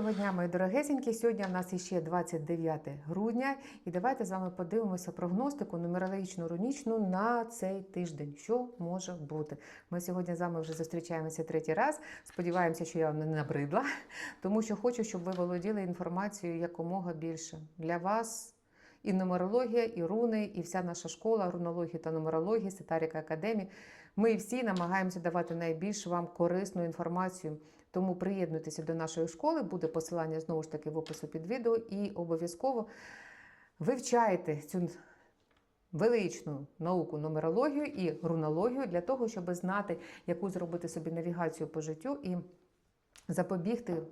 Доброго дня, мої дорогесенькі. Сьогодні в нас іще 29 грудня, і давайте з вами подивимося прогностику нумерологічну рунічну на цей тиждень. Що може бути? Ми сьогодні з вами вже зустрічаємося третій раз. Сподіваємося, що я вам не набридла, тому що хочу, щоб ви володіли інформацією якомога більше для вас. І нумерологія, і руни, і вся наша школа рунології та нумерології, Сетаріка Академії. Ми всі намагаємося давати найбільш вам корисну інформацію. Тому приєднуйтеся до нашої школи, буде посилання знову ж таки в опису під відео, і обов'язково вивчайте цю величну науку нумерологію і рунологію для того, щоб знати, яку зробити собі навігацію по життю і запобігти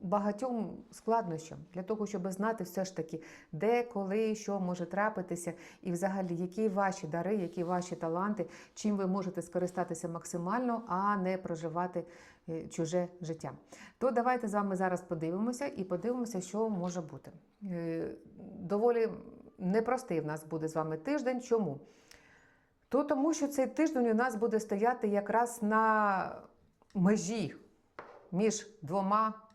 багатьом складнощам для того, щоб знати все ж таки, де, коли, що може трапитися, і взагалі, які ваші дари, які ваші таланти, чим ви можете скористатися максимально, а не проживати е, чуже життя. То давайте з вами зараз подивимося і подивимося, що може бути. Е, Доволі непростий в нас буде з вами тиждень. Чому? То тому, що цей тиждень у нас буде стояти якраз на межі між двома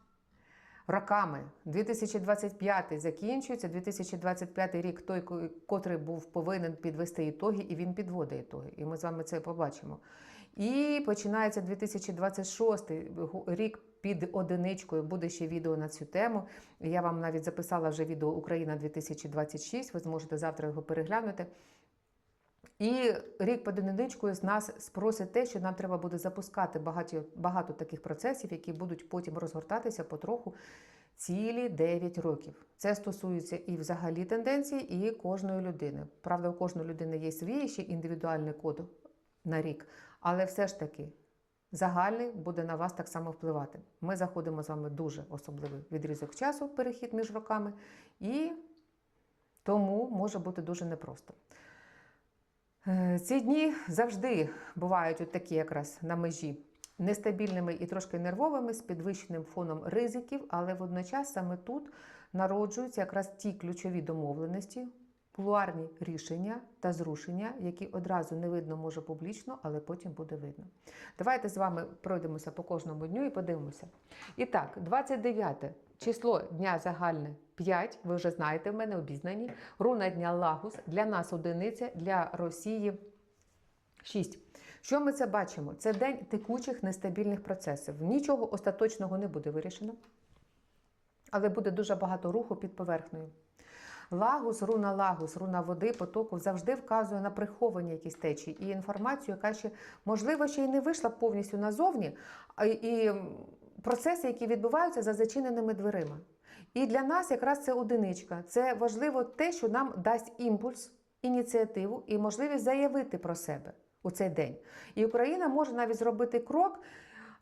роками. 2025 закінчується, 2025 рік той, котрий був повинен підвести ітоги, і він підводить ітоги. І ми з вами це побачимо. І починається 2026 рік під одиничкою. Буде ще відео на цю тему. Я вам навіть записала вже відео Україна 2026. Ви зможете завтра його переглянути. І рік під одиничкою з нас спросить те, що нам треба буде запускати багато, багато таких процесів, які будуть потім розгортатися потроху цілі 9 років. Це стосується і взагалі тенденції, і кожної людини. Правда, у кожної людини є свій ще індивідуальний код на рік, але все ж таки загальний буде на вас так само впливати. Ми заходимо з вами дуже особливий відрізок часу, перехід між роками, і тому може бути дуже непросто. Е, Ці дні завжди бувають от такі якраз на межі нестабільними і трошки нервовими, з підвищеним фоном ризиків, але водночас саме тут народжуються якраз ті ключові домовленості, кулуарні рішення та зрушення, які одразу не видно може публічно, але потім буде видно. Давайте з вами пройдемося по кожному дню і подивимося. І так, 29 число дня загальне 5, ви вже знаєте, в мене обізнані. Руна дня Лагус для нас одиниця, для Росії 6. Що ми це бачимо? Це день текучих нестабільних процесів. Нічого остаточного не буде вирішено, але буде дуже багато руху під поверхнею. Лагус, руна лагус, руна води, потоку завжди вказує на приховані якісь течії і інформацію, яка ще, можливо, ще й не вийшла повністю назовні, і процеси, які відбуваються за зачиненими дверима. І для нас якраз це одиничка. Це важливо те, що нам дасть імпульс, ініціативу і можливість заявити про себе у цей день. І Україна може навіть зробити крок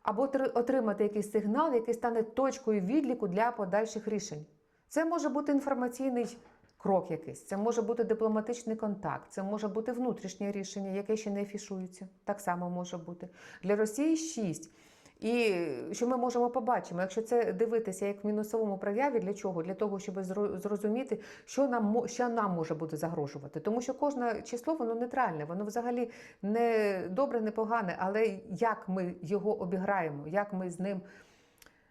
або отримати якийсь сигнал, який стане точкою відліку для подальших рішень. Це може бути інформаційний крок якийсь, це може бути дипломатичний контакт, це може бути внутрішнє рішення, яке ще не афішується. Так само може бути. Для Росії 6. І що ми можемо побачити, якщо це дивитися як в мінусовому прояві, для чого? Для того, щоб зрозуміти, що нам що нам може бути загрожувати. Тому що кожне число воно нейтральне, воно взагалі не добре, не погане, але як ми його обіграємо, як ми з ним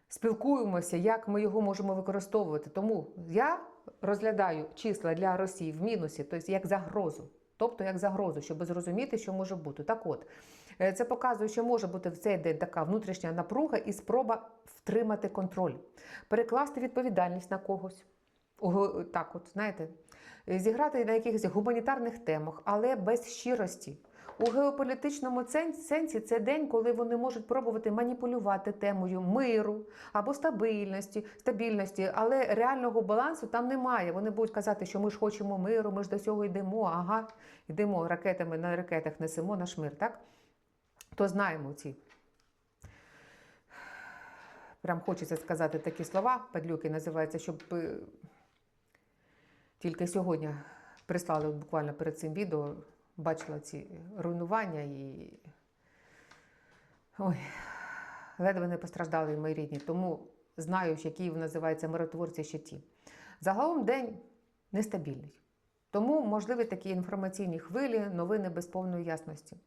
спілкуємося, як ми його можемо використовувати. Тому я розглядаю числа для Росії в мінусі, тобто як загрозу. Тобто як загрозу, щоб зрозуміти, що може бути. Так от, це показує, що може бути в цей день така внутрішня напруга і спроба втримати контроль, перекласти відповідальність на когось. Так, от, знаєте, зіграти на якихось гуманітарних темах, але без щирості. У геополітичному сенсі це день, коли вони можуть пробувати маніпулювати темою миру або стабільності, стабільності, але реального балансу там немає. Вони будуть казати, що ми ж хочемо миру, ми ж до цього йдемо, ага, йдемо ракетами на ракетах, несемо наш мир, так? То знаємо ці. Прям хочеться сказати такі слова, падлюки називаються, щоб тільки сьогодні прислали буквально перед цим відео, бачила ці руйнування і. Ой, ледве не постраждали мої рідні. Тому знаю, що Київ називається миротворці щиті. Загалом день нестабільний. Тому можливі такі інформаційні хвилі, новини без повної ясності.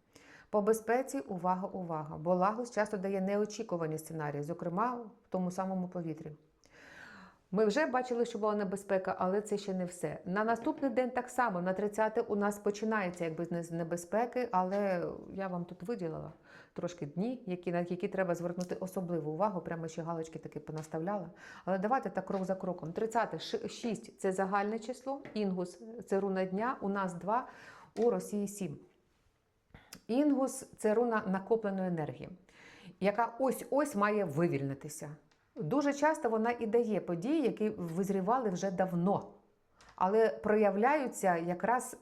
По безпеці увага, увага. Бо Лагос часто дає неочікувані сценарії, зокрема в тому самому повітрі. Ми вже бачили, що була небезпека, але це ще не все. На наступний день так само, на 30 у нас починається якби з небезпеки, але я вам тут виділила трошки дні, які, на які треба звернути особливу увагу. Прямо ще галочки таки понаставляла. Але давайте так крок за кроком. 30 6 це загальне число, інгус це руна дня, у нас 2, у Росії 7. Інгус це руна накопленої енергії, яка ось-ось має вивільнитися. Дуже часто вона і дає події, які визрівали вже давно, але проявляються якраз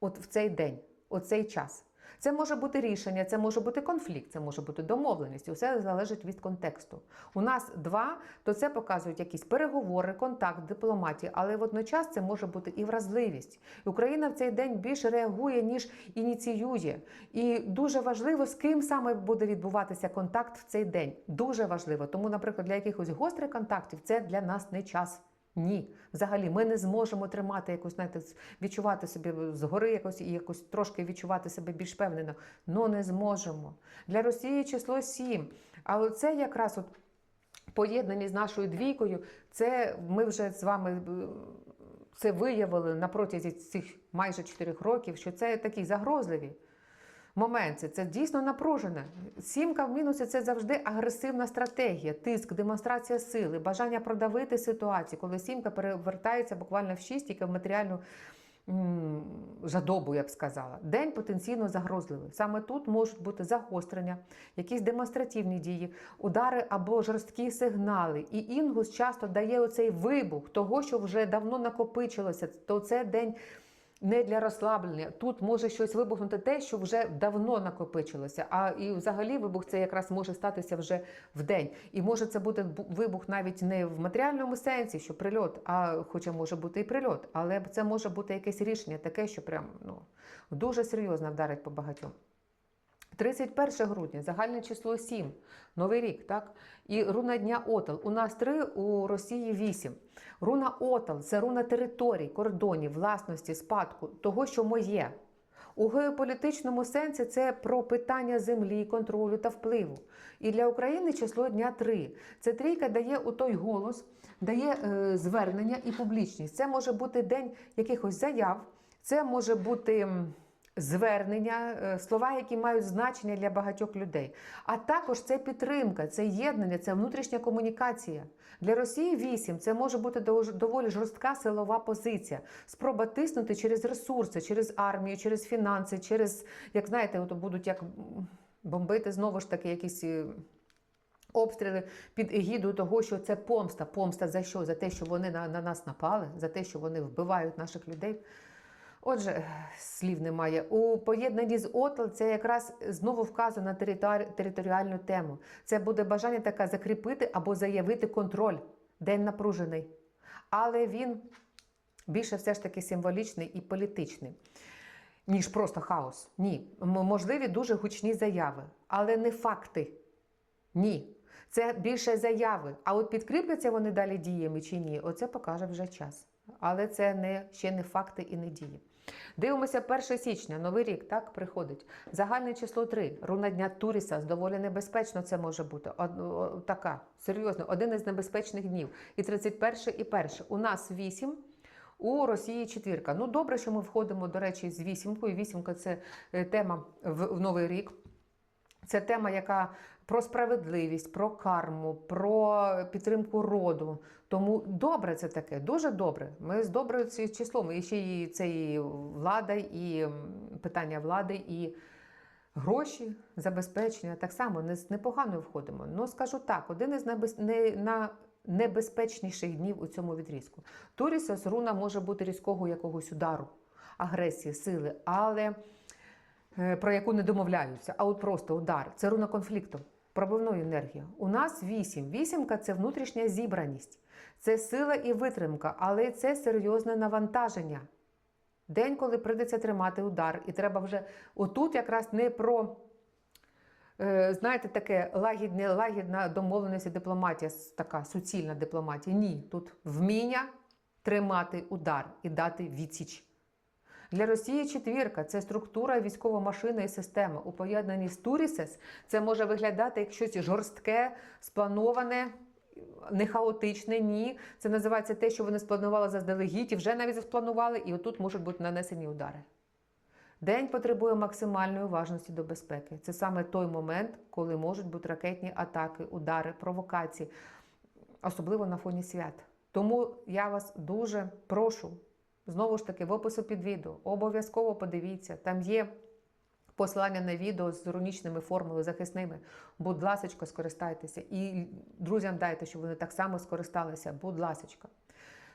от в цей день, у цей час. Це може бути рішення, це може бути конфлікт, це може бути домовленість. Усе залежить від контексту. У нас два, то це показують якісь переговори, контакт, дипломатія, але водночас це може бути і вразливість. Україна в цей день більше реагує, ніж ініціює. І дуже важливо, з ким саме буде відбуватися контакт в цей день. Дуже важливо. Тому, наприклад, для якихось гострих контактів це для нас не час. Ні, взагалі, ми не зможемо тримати якусь, знаєте, відчувати собі згори якось і якось трошки відчувати себе більш впевнено. Ну не зможемо. Для Росії число 7. Але це якраз от поєднані з нашою двійкою, це ми вже з вами е, це виявили на протязі цих майже 4 років, що це такі загрозливі. Моменти це дійсно напружене. Сімка в мінусі це завжди агресивна стратегія, тиск, демонстрація сили, бажання продавити ситуацію, коли сімка перевертається буквально в шість, тільки в матеріальну жадобу, я б сказала. День потенційно загрозливий. Саме тут можуть бути загострення, якісь демонстративні дії, удари або жорсткі сигнали. І інгус часто дає оцей вибух того, що вже давно накопичилося. То це день не для розслаблення. Тут може щось вибухнути те, що вже давно накопичилося. А і взагалі вибух це якраз може статися вже в день. І може це бути вибух навіть не в матеріальному сенсі, що прильот, а хоча може бути і прильот, але це може бути якесь рішення таке, що прям ну дуже серйозно вдарить по багатьом. 31 грудня, загальне число 7, Новий рік, так? І руна дня Отал. У нас 3, у Росії 8. Руна Отал це руна територій, кордонів, власності, спадку, того, що моє. У геополітичному сенсі це про питання землі, контролю та впливу. І для України число дня 3. Це трійка дає у той голос, дає е, звернення і публічність. Це може бути день якихось заяв, це може бути. Звернення, е, слова, які мають значення для багатьох людей. А також це підтримка, це єднання, це внутрішня комунікація. Для Росії 8 це може бути доволі жорстка силова позиція. Спроба тиснути через ресурси, через армію, через фінанси, через, як знаєте, от будуть як бомбити знову ж таки якісь. е, Обстріли під егідою того, що це помста. Помста за що? За те, що вони на, на нас напали, за те, що вони вбивають наших людей. Отже, слів немає. У поєднанні з ОТЛ це якраз знову вказує на територ- територіальну тему. Це буде бажання таке закріпити або заявити контроль. День напружений. Але він більше все ж таки символічний і політичний, ніж просто хаос. Ні. Можливі дуже гучні заяви, але не факти. Ні. Це більше заяви. А от підкріпляться вони далі діями чи ні, оце покаже вже час. Але це не, ще не факти і не дії. Дивимося 1 січня, новий рік, так, приходить. Загальне число 3. Руна дня Туріса. Доволі небезпечно це може бути. Од- така, серйозно, один із небезпечних днів. І 31 і 1. У нас 8. У Росії четвірка. Ну, добре, що ми входимо, до речі, з вісімкою. Вісімка це е, тема в, в Новий рік. Це тема, яка про справедливість, про карму, про підтримку роду. Тому добре це таке, дуже добре. Ми з добрим ці- числом. І ще і це і влада, і питання влади, і гроші, забезпечення. Так само не з непогано входимо. Ну скажу так, один із на небезпечніших днів у цьому відрізку. Турісос руна може бути різкого якогось удару, агресії, сили, але е, про яку не домовляються, а от просто удар. Це руна конфлікту, пробивної енергії. У нас вісім. Вісімка це внутрішня зібраність, це сила і витримка, але це серйозне навантаження. День, коли прийдеться тримати удар, і треба вже отут якраз не про. е, Знаєте, таке лагідне, лагідна домовленість і дипломатія, така суцільна дипломатія. Ні, тут вміння тримати удар і дати відсіч. Для Росії четвірка це структура, військова машина і система. У поєднанні з Турісес це може виглядати як щось жорстке, сплановане. Не хаотичне, ні. Це називається те, що вони спланували заздалегідь, і вже навіть спланували, і отут можуть бути нанесені удари. День потребує максимальної уважності до безпеки. Це саме той момент, коли можуть бути ракетні атаки, удари, провокації, особливо на фоні свят. Тому я вас дуже прошу, знову ж таки, в опису під відео, обов'язково подивіться, там є посилання на відео з рунічними формулами захисними. Будь ласочка, скористайтеся. І друзям дайте, щоб вони так само скористалися. Будь ласочка.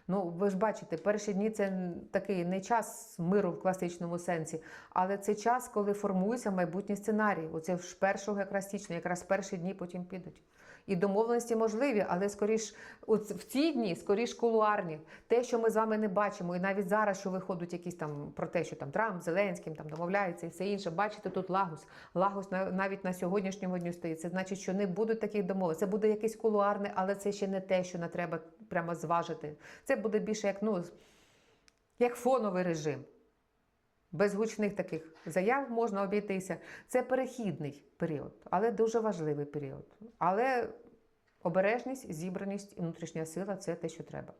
Ну, ви ж бачите, перші дні це такий не час миру в класичному сенсі, але це час, коли формується майбутній сценарій. Оце ж першого якраз січня, якраз перші дні потім підуть. І домовленості можливі, але скоріш в ці дні, скоріш кулуарні, те, що ми з вами не бачимо, і навіть зараз, що виходять якісь там про те, що там Трамп, Зеленським там домовляється і все інше. Бачите, тут лагус. Лагус навіть на сьогоднішньому дню стоїть. Це значить, що не будуть таких домов. Це буде якесь кулуарне, але це ще не те, що не треба прямо зважити. Це буде більше як ну як фоновий режим. Без гучних таких заяв можна обійтися. Це перехідний період, але дуже важливий період. Але обережність, зібраність і внутрішня сила це те, що треба.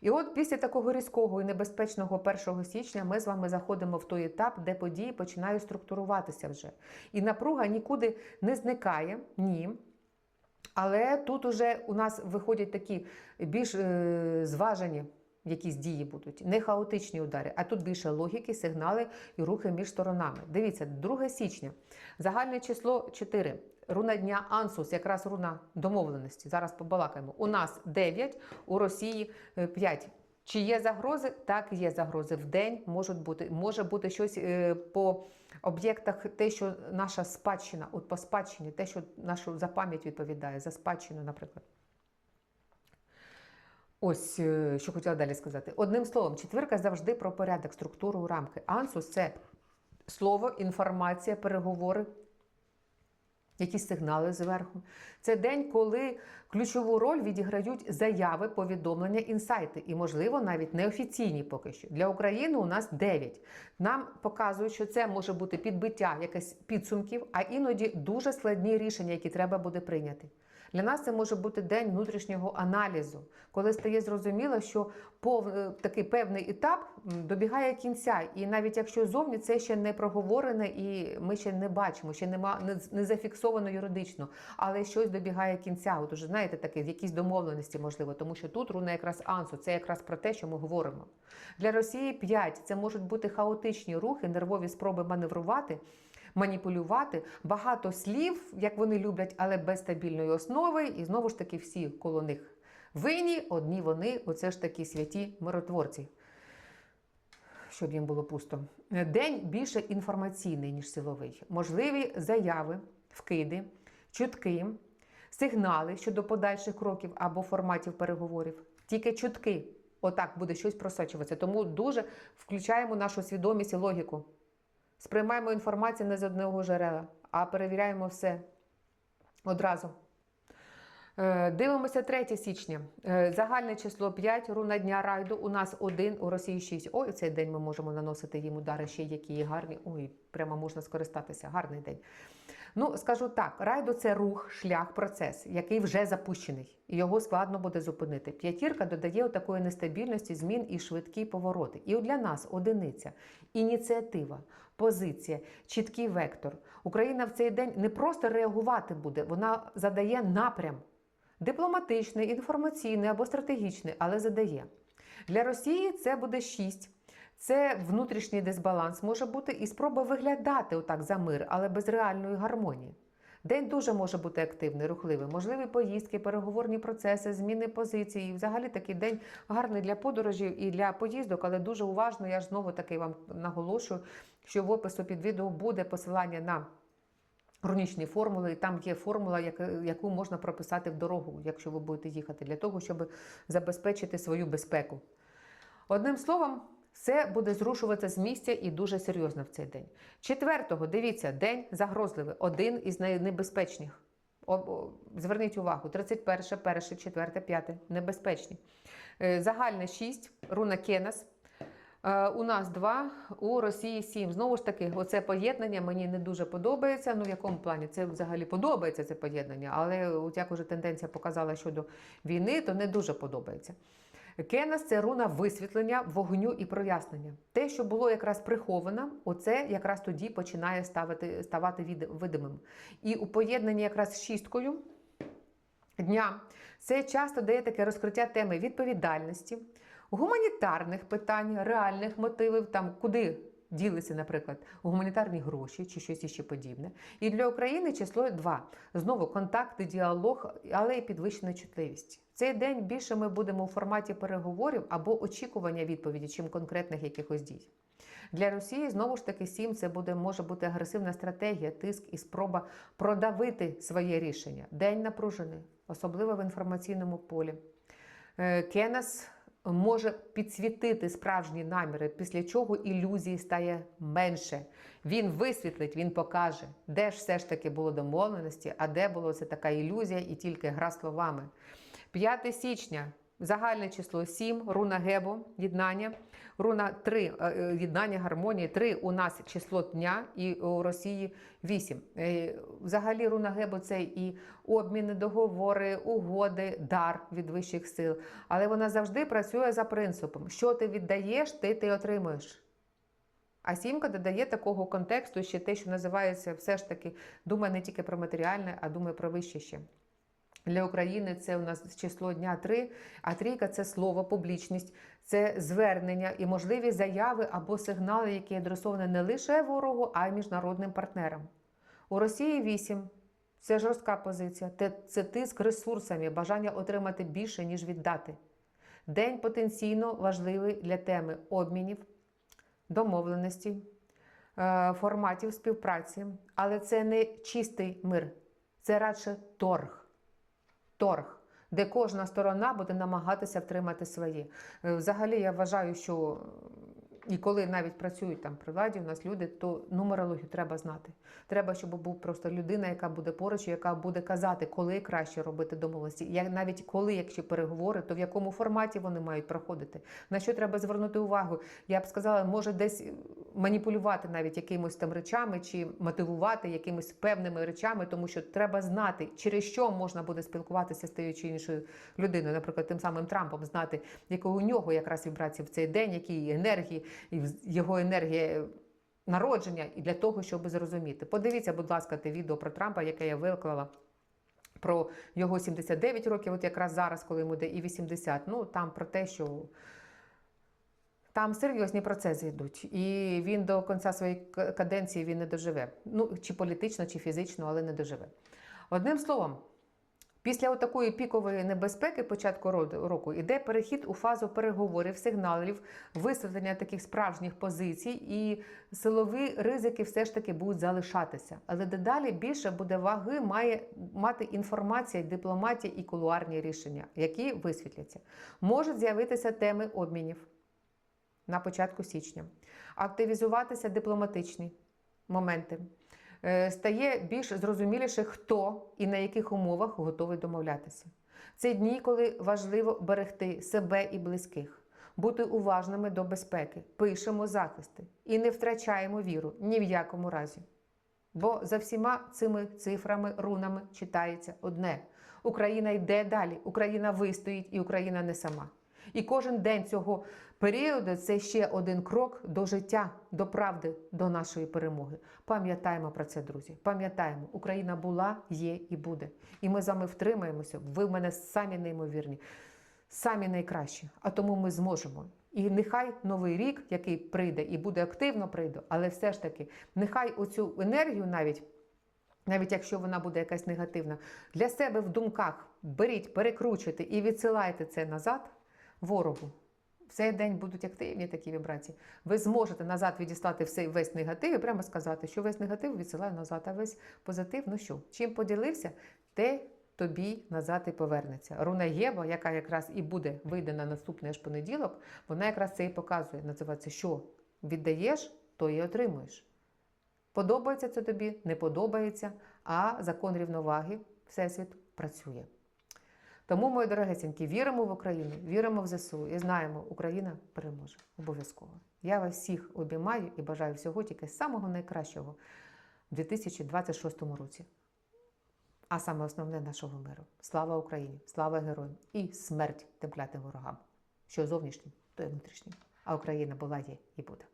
І от після такого різкого і небезпечного 1 січня ми з вами заходимо в той етап, де події починають структуруватися вже. І напруга нікуди не зникає, ні. Але тут уже у нас виходять такі більш е, зважені якісь дії будуть, не хаотичні удари, а тут більше логіки, сигнали і рухи між сторонами. Дивіться, 2 січня, загальне число 4. Руна дня Ансус, якраз руна домовленості. Зараз побалакаємо. У нас 9, у Росії 5. Чи є загрози? Так, є загрози. В день можуть бути. Може бути щось е, по об'єктах, те, що наша спадщина, от по спадщині, те, що нашу за пам'ять відповідає, за спадщину, наприклад. Ось е, що хотіла далі сказати. Одним словом, четвірка завжди про порядок, структуру, рамки. Ансус це слово, інформація, переговори, якісь сигнали зверху. Це день, коли ключову роль відіграють заяви, повідомлення, інсайти, і, можливо, навіть неофіційні поки що. Для України у нас 9. Нам показують, що це може бути підбиття якихось підсумків, а іноді дуже складні рішення, які треба буде прийняти. Для нас це може бути день внутрішнього аналізу, коли стає зрозуміло, що пов... е, такий певний етап добігає кінця, і навіть якщо зовні це ще не проговорене і ми ще не бачимо, ще нема не, зафіксовано юридично, але щось добігає кінця. От уже знаєте, такі якісь домовленості можливо, тому що тут руна якраз ансу, це якраз про те, що ми говоримо. Для Росії 5 це можуть бути хаотичні рухи, нервові спроби маневрувати маніпулювати, багато слів, як вони люблять, але без стабільної основи. І знову ж таки всі коло них винні, одні вони, оце ж такі святі миротворці. Щоб їм було пусто. День більше інформаційний, ніж силовий. Можливі заяви, вкиди, чутки, сигнали щодо подальших кроків або форматів переговорів. Тільки чутки. Отак буде щось просочуватися. Тому дуже включаємо нашу свідомість і логіку. Сприймаємо інформацію не з одного джерела, а перевіряємо все одразу. Е, Дивимося 3 січня. Е, Загальне число 5, руна дня райду. У нас 1, у Росії 6. Ой, у цей день ми можемо наносити їм удари ще які гарні. Ой, прямо можна скористатися. Гарний день. Ну, скажу так: райду це рух, шлях, процес, який вже запущений, і його складно буде зупинити. П'ятірка додає такої нестабільності, змін і швидкі повороти. І для нас одиниця, ініціатива, позиція, чіткий вектор. Україна в цей день не просто реагувати буде, вона задає напрям. Дипломатичний, інформаційний або стратегічний, але задає. Для Росії це буде 6. Це внутрішній дисбаланс може бути і спроба виглядати отак за мир, але без реальної гармонії. День дуже може бути активний, рухливий, можливі поїздки, переговорні процеси, зміни позиції. Взагалі такий день гарний для подорожів і для поїздок, але дуже уважно. Я ж знову таки вам наголошую, що в опису під відео буде посилання на рунічні формули, і там є формула, яку можна прописати в дорогу, якщо ви будете їхати, для того, щоб забезпечити свою безпеку. Одним словом, все буде зрушуватися з місця і дуже серйозно в цей день. Четвертого, дивіться, день загрозливий, один із о, Зверніть увагу: 31, 1, 4, 5 небезпечні. Е, Загальне 6, руна Кенас. Е, У нас два, у Росії сім. Знову ж таки, оце поєднання мені не дуже подобається. Ну, в якому плані це взагалі подобається це поєднання, але от як уже тенденція показала щодо війни, то не дуже подобається. Кенес це руна висвітлення, вогню і прояснення. Те, що було якраз приховано, оце якраз тоді починає ставити, ставати видимим. І у поєднанні якраз з шісткою дня це часто дає таке розкриття теми відповідальності, гуманітарних питань, реальних мотивів, там куди ділися, наприклад, гуманітарні гроші чи щось іще подібне. І для України число 2. Знову контакти, діалог, але й підвищена чутливість. Цей день більше ми будемо у форматі переговорів або очікування відповіді, чим конкретних якихось дій. Для Росії знову ж таки сім це буде може бути агресивна стратегія, тиск і спроба продавити своє рішення. День напружений, особливо в інформаційному полі. Е, Кенес може підсвітити справжні наміри, після чого ілюзії стає менше. Він висвітлить, він покаже, де ж все ж таки було домовленості, а де було це така ілюзія і тільки гра словами. 5 січня. Загальне число 7, руна Гебо, єднання, руна 3, е, єднання гармонії, 3 у нас число дня і у Росії 8. Е, Взагалі руна Гебо це і обміни, договори, угоди, дар від вищих сил. Але вона завжди працює за принципом: що ти віддаєш, ти, ти отримуєш. А сімка додає такого контексту ще те, що називається все ж таки думає не тільки про матеріальне, а думає про вище ще. Для України це у нас число дня 3, а трійка це слово, публічність, це звернення і можливі заяви або сигнали, які адресовані не лише ворогу, а й міжнародним партнерам. У Росії 8. Це жорстка позиція. Це тиск ресурсами, бажання отримати більше, ніж віддати. День потенційно важливий для теми обмінів, домовленості, е, форматів співпраці. Але це не чистий мир, це радше торг торг, де кожна сторона буде намагатися втримати своє. Е, Взагалі, я вважаю, що і коли навіть працюють там при владі, у нас люди, то нумерологію треба знати. Треба, щоб був просто людина, яка буде поруч, яка буде казати, коли краще робити домовленості. Я навіть коли, якщо переговори, то в якому форматі вони мають проходити. На що треба звернути увагу? Я б сказала, може десь маніпулювати навіть якимось там речами чи мотивувати якимись певними речами, тому що треба знати, через що можна буде спілкуватися з тією чи іншою людиною, наприклад, тим самим Трампом, знати, якої у нього якраз вібрації в цей день, які енергії, його енергія народження, і для того, щоб зрозуміти. Подивіться, будь ласка, те відео про Трампа, яке я виклала. Про його 79 років, от якраз зараз, коли йому йде і 80. Ну там про те, що там серйозні процеси йдуть, і він до кінця своєї каденції він не доживе. Ну чи політично, чи фізично, але не доживе. Одним словом, після такої пікової небезпеки початку року йде перехід у фазу переговорів, сигналів, висвітлення таких справжніх позицій, і силові ризики все ж таки будуть залишатися. Але дедалі більше буде ваги має мати інформація, дипломатія і кулуарні рішення, які висвітляться. Можуть з'явитися теми обмінів на початку січня, активізуватися дипломатичні моменти. Е, Стає більш зрозуміліше, хто і на яких умовах готовий домовлятися. Це дні, коли важливо берегти себе і близьких, бути уважними до безпеки, пишемо захисти і не втрачаємо віру ні в якому разі. Бо за всіма цими цифрами, рунами читається одне: Україна йде далі, Україна вистоїть і Україна не сама. І кожен день цього періоду це ще один крок до життя, до правди, до нашої перемоги. Пам'ятаємо про це, друзі. Пам'ятаємо, Україна була, є і буде. І ми з вами втримаємося. Ви в мене самі неймовірні, самі найкращі. А тому ми зможемо. І нехай новий рік, який прийде, і буде активно прийде, але все ж таки, нехай оцю енергію навіть. Навіть якщо вона буде якась негативна, для себе в думках беріть, перекручуйте і відсилайте це назад ворогу. В цей день будуть активні такі вібрації. Ви зможете назад відіслати все, весь негатив і прямо сказати, що весь негатив відсилаю назад, а весь позитив, ну що, чим поділився, те тобі назад і повернеться. Руна Єва, яка якраз і буде вийде на наступний аж понеділок, вона якраз це і показує. Називається, що віддаєш, то і отримуєш. Подобається це тобі, не подобається, а закон рівноваги Всесвіт працює. Тому, мої дорогесенькі, віримо в Україну, віримо в ЗСУ і знаємо, Україна переможе обов'язково. Я вас всіх обіймаю і бажаю всього тільки самого найкращого в 2026 році. А саме основне нашого миру. Слава Україні! Слава героям і смерть тим клятим ворогам. Що зовнішнім, то й внутрішнім. А Україна була, є і буде.